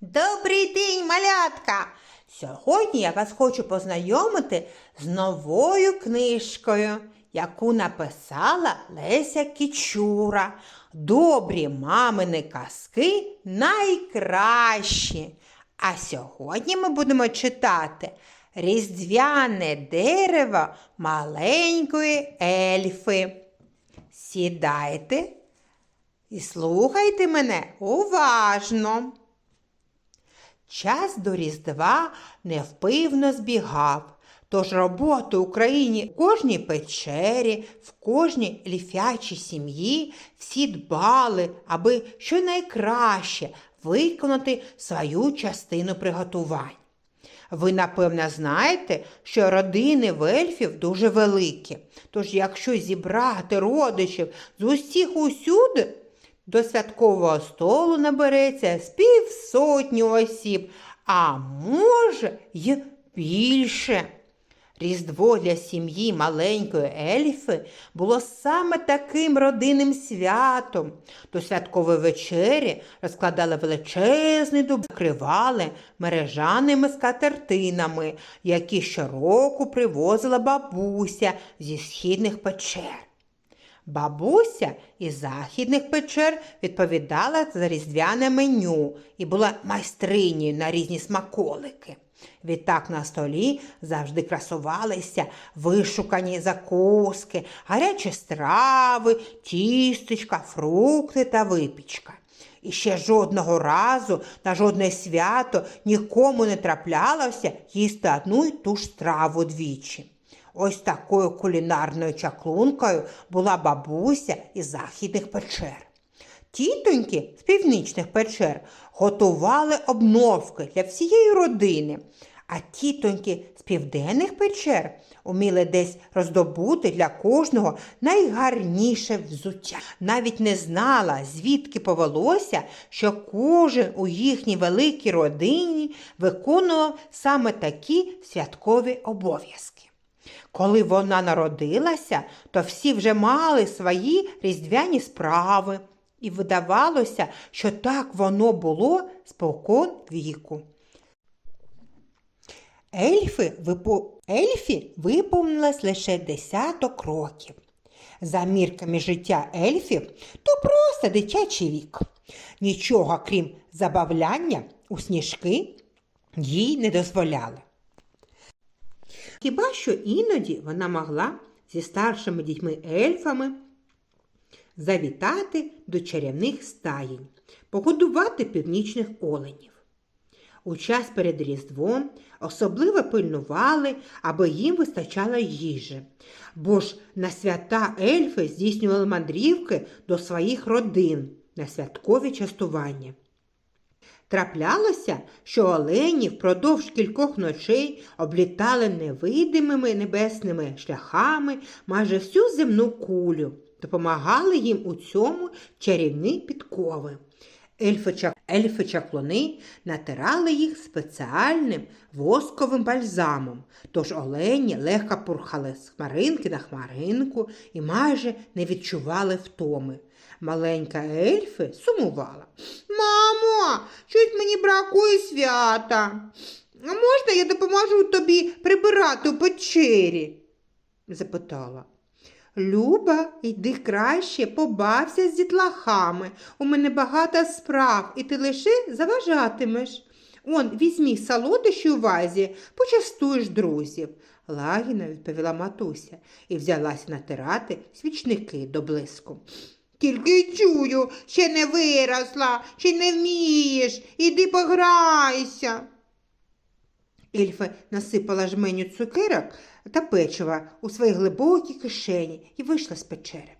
Добрий день, малятка! Сьогодні я вас хочу познайомити з новою книжкою, яку написала Леся Кічура. Добрі мамини казки найкращі. А сьогодні ми будемо читати Різдвяне дерево маленької ельфи. Сідайте і слухайте мене уважно. Час до Різдва невпивно збігав, тож роботи Україні в кожній печері, в кожній ліфячій сім'ї всі дбали, аби щонайкраще виконати свою частину приготувань. Ви, напевно, знаєте, що родини в ельфів дуже великі. Тож, якщо зібрати родичів з усіх усюди, до святкового столу набереться з півсотні осіб, а може й більше. Різдво для сім'ї маленької ельфи було саме таким родинним святом. До святкової вечері розкладали величезний дуб, закривали мережаними скатертинами, які щороку привозила бабуся зі східних печер. Бабуся із західних печер відповідала за різдвяне меню і була майстринею на різні смаколики. Відтак на столі завжди красувалися вишукані закуски, гарячі страви, тістечка, фрукти та випічка. І ще жодного разу на жодне свято нікому не траплялося їсти одну й ту ж страву двічі. Ось такою кулінарною чаклункою була бабуся із західних печер. Тітоньки з північних печер готували обновки для всієї родини, а тітоньки з південних печер уміли десь роздобути для кожного найгарніше взуття. Навіть не знала, звідки повелося, що кожен у їхній великій родині виконував саме такі святкові обов'язки. Коли вона народилася, то всі вже мали свої різдвяні справи, і видавалося, що так воно було спокон віку. Ельфи, випо... Ельфі виповнилось лише десяток років. За мірками життя ельфів, то просто дитячий вік. Нічого, крім забавляння, у сніжки їй не дозволяли. Хіба що іноді вона могла зі старшими дітьми-ельфами завітати до чарівних стаєнь, погодувати північних оленів. У час перед Різдвом особливо пильнували, аби їм вистачало їжі, бо ж на свята ельфи здійснювали мандрівки до своїх родин на святкові частування. Траплялося, що олені впродовж кількох ночей облітали невидимими небесними шляхами майже всю земну кулю, допомагали їм у цьому чарівні підкови. Ельфи-чаклуни натирали їх спеціальним восковим бальзамом, тож олені легко пурхали з хмаринки на хмаринку і майже не відчували втоми. Маленька ельфи сумувала. Мамо, щось мені бракує свята. А можна я допоможу тобі прибирати у печері? запитала. Люба, йди краще, побався з дітлахами. У мене багато справ, і ти лише заважатимеш. Он, візьмі солодощі у вазі, почастуєш друзів, лагідно відповіла матуся і взялася натирати свічники до блиску. Тільки чую, ще не виросла, ще не вмієш, іди пограйся. Ельфа насипала жменю цукерок та печива у свої глибокі кишені і вийшла з печери.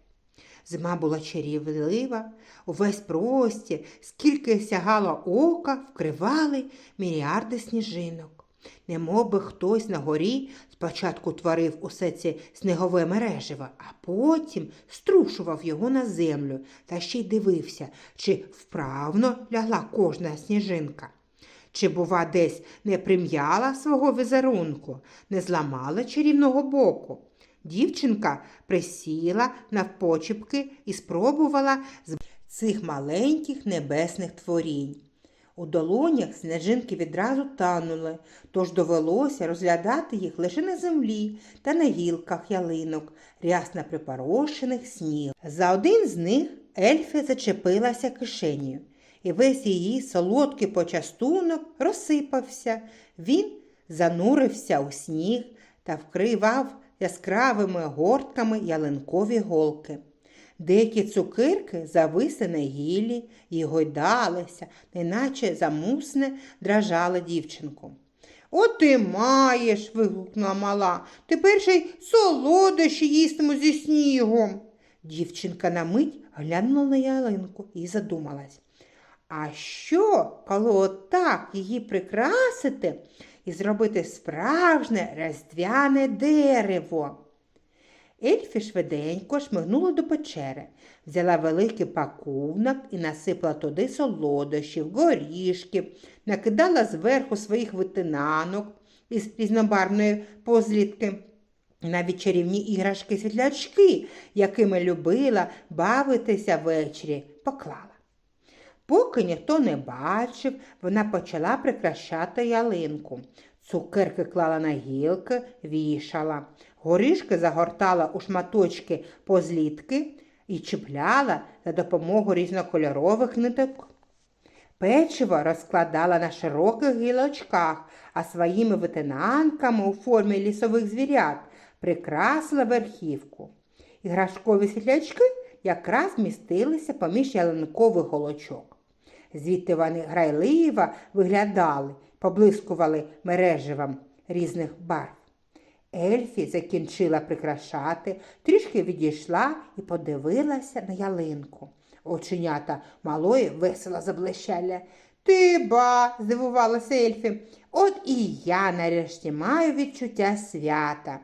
Зима була чарівлива, увесь простір, скільки сягало ока, вкривали мільярди сніжинок. Немов би хтось на горі спочатку творив усе це снігове мереживо, а потім струшував його на землю та ще й дивився, чи вправно лягла кожна сніжинка. Чи, бува, десь не прим'яла свого візерунку, не зламала чарівного боку. Дівчинка присіла навпочіпки і спробувала з цих маленьких небесних творінь. У долонях сніжинки відразу танули, тож довелося розглядати їх лише на землі та на гілках ялинок, рясно припорошених сніг. За один з них Ельфі зачепилася кишенею, і весь її солодкий почастунок розсипався. Він занурився у сніг та вкривав яскравими гортками ялинкові голки. Деякі цукирки зависли на гіллі і гойдалися, неначе замусне дражали дівчинку. От ти маєш. вигукнула мала. Тепер ще й солодощі їстимо зі снігом. Дівчинка на мить глянула на ялинку і задумалась. А що, коли отак її прикрасити і зробити справжнє різдвяне дерево? Ельфі швиденько шмигнула до печери, взяла великий пакунок і насипала туди солодощів, горішків, накидала зверху своїх витинанок із різнобарвної позлітки, навіть чарівні іграшки світлячки, якими любила бавитися ввечері, поклала. Поки ніхто не бачив, вона почала прикрашати ялинку. Цукерки клала на гілки, вішала, горішки загортала у шматочки позлітки і чіпляла за допомогою різнокольорових ниток. Печиво розкладала на широких гілочках, а своїми витинанками у формі лісових звірят прикрасила верхівку. Іграшкові світлячки якраз містилися поміж ялинкових голочок. Звідти вони грайливо виглядали, поблискували мереживом різних барв. Ельфі закінчила прикрашати, трішки відійшла і подивилася на ялинку. Оченята малої весело заблищали. Ти ба, здивувалася Ельфі, от і я нарешті маю відчуття свята.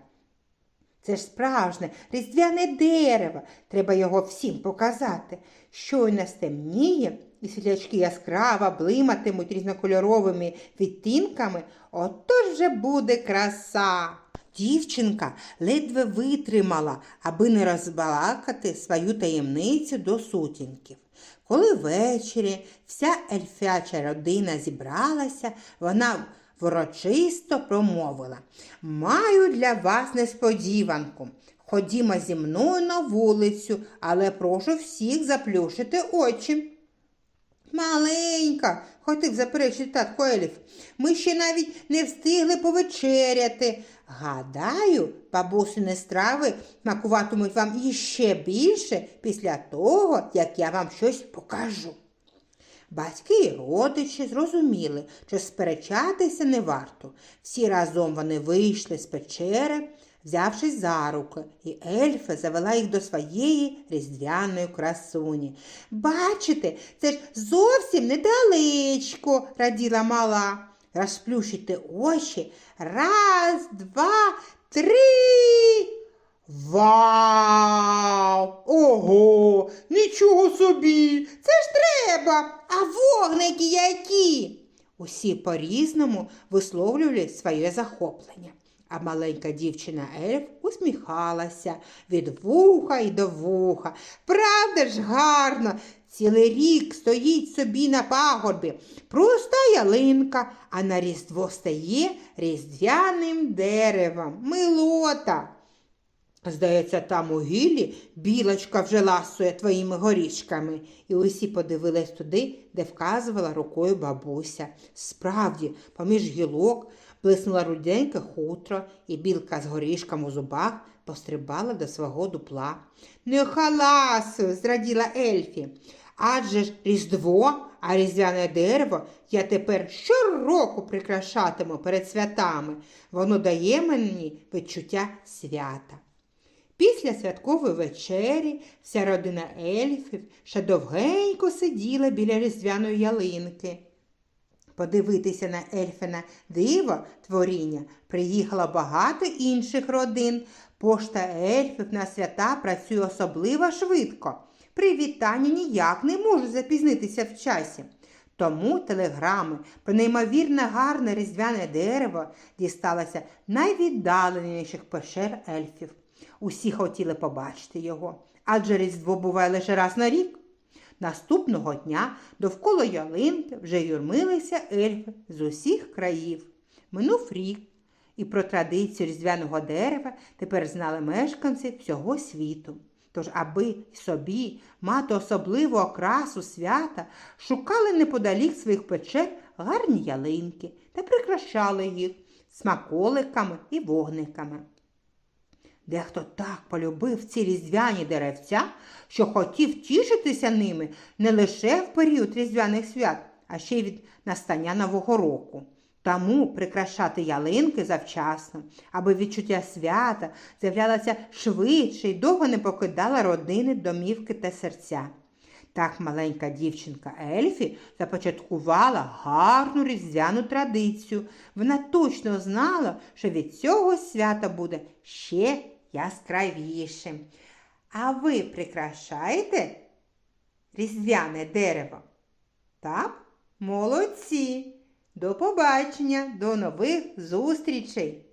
Це ж справжнє різдвяне дерево. Треба його всім показати. Щойно стемніє, і світлячки яскраво блиматимуть різнокольоровими відтінками, отож вже буде краса. Дівчинка ледве витримала, аби не розбалакати свою таємницю до сутінків. Коли ввечері вся ельфяча родина зібралася, вона ворочисто промовила Маю для вас несподіванку. Ходімо зі мною на вулицю, але прошу всіх заплющити очі. Маленька, хотів заперечити татко Еліф. Ми ще навіть не встигли повечеряти. Гадаю, бабусини страви смакуватимуть вам іще більше після того, як я вам щось покажу. Батьки і родичі зрозуміли, що сперечатися не варто. Всі разом вони вийшли з печери, взявшись за руки, і ельфа завела їх до своєї різдвяної красуні. Бачите, це ж зовсім недалечко, раділа мала. Розплющите очі. Раз, два, три. Вау! Ого! Нічого собі! Це ж треба! А вогники які? Усі по-різному висловлювали своє захоплення. А маленька дівчина Ельф усміхалася від вуха й до вуха. Правда ж гарно, цілий рік стоїть собі на пагорбі. Проста ялинка, а на різдво стає різдвяним деревом. Милота. Здається, там у гіллі білочка вже ласує твоїми горішками. І усі подивились туди, де вказувала рукою бабуся. Справді, поміж гілок блиснула руденьке хутро, і білка з горішком у зубах пострибала до свого дупла. Не халасу, зраділа Ельфі. Адже ж Різдво, а різдвяне дерево я тепер щороку прикрашатиму перед святами. Воно дає мені відчуття свята. Після святкової вечері вся родина ельфів ще довгенько сиділа біля різдвяної ялинки. Подивитися на ельфине диво творіння приїхало багато інших родин. Пошта ельфів на свята працює особливо швидко. Привітання ніяк не можуть запізнитися в часі. Тому телеграми про неймовірно гарне різдвяне дерево дісталося найвіддаленіших пещер ельфів. Усі хотіли побачити його, адже Різдво буває лише раз на рік. Наступного дня довкола ялинки вже юрмилися ельфи з усіх країв. Минув рік, і про традицію різдвяного дерева тепер знали мешканці всього світу. Тож, аби собі мати особливу окрасу свята, шукали неподалік своїх печер гарні ялинки та прикрашали їх смаколиками і вогниками. Дехто так полюбив ці різдвяні деревця, що хотів тішитися ними не лише в період різдвяних свят, а ще й від настання Нового року. Тому прикрашати ялинки завчасно, аби відчуття свята з'являлося швидше і довго не покидала родини, домівки та серця. Так маленька дівчинка Ельфі започаткувала гарну різдвяну традицію. Вона точно знала, що від цього свята буде ще яскравішим. А ви прикрашаєте різдвяне дерево? Так? Молодці! До побачення, до нових зустрічей!